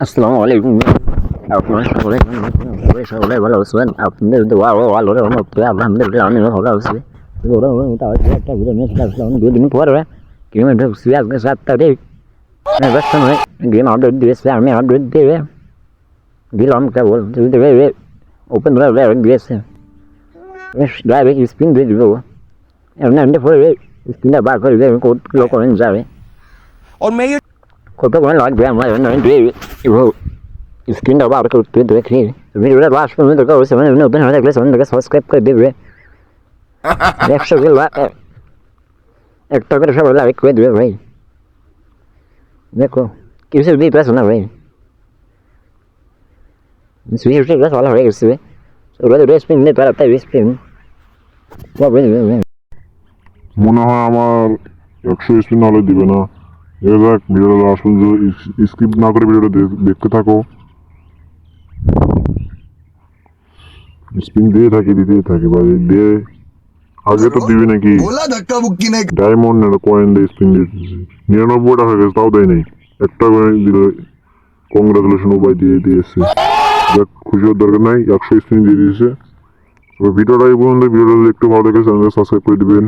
আসসালামু আলাইকুম আপনার সকলে সকলে সকলে ভালো আছেন আপনাদের দোয়া ও ভালো রহমত করে আলহামদুলিল্লাহ আমি ভালো আছি ওরা ওরা ওটা হচ্ছে একটা ভিডিও নিয়ে চলে আসলাম দুদিন পরে গেম ঢুকছি আজকে সাতটা ডে ব্যস্ত নয় গেম অর্ডার দিয়েছে আমি অর্ডার দেবে দিলাম কেবল দেবে ওপেন ড্রাইভ দিয়েছে ড্রাইভে স্পিন দিয়ে দিব এমনি এমনি পরে স্পিনটা বার করে দেবে কোড কিলো করেন যাবে और मैं ये কত করে লাগবে আমরা এমনি দিয়ে এবার স্ক্রিনটা বার করতে দেখি ভিডিওটা লাস্ট পর্যন্ত দেখো সেভেন নতুন হয়ে থাকলে সেভেন থেকে সাবস্ক্রাইব করে দেবে একশো কে একটা করে সবাই লাইক করে দেবে ভাই দেখো কিছু দিতে আসো না ভাই সুইচ গাছ ভালো হয়ে গেছে ওরা তো রেস্ট নিতে পারে তাই রেস্ট মনে হয় আমার একশো স্পিন নাহলে দিবে না এবার ভিডিওটা স্কিপ না করে ভিডিওটা দেখতে থাকো। স্পিন দিয়ে থাকি থাকি দিয়ে আগে তো দিবি নাকি? ডায়মন্ড না কয়েন দিয়ে স্পিন গেছে তাও দেয় নাই। একটা কয়েন দিল কংগ্রাচুলেশন উপায় দিয়ে দিয়েছে। যাক খুশি দরকার নাই একশো স্পিন দিয়ে দিয়েছে। ভিডিওটা এই পর্যন্ত ভিডিওটা একটু ভালো লেগেছে চ্যানেলটা সাবস্ক্রাইব করে দিবেন।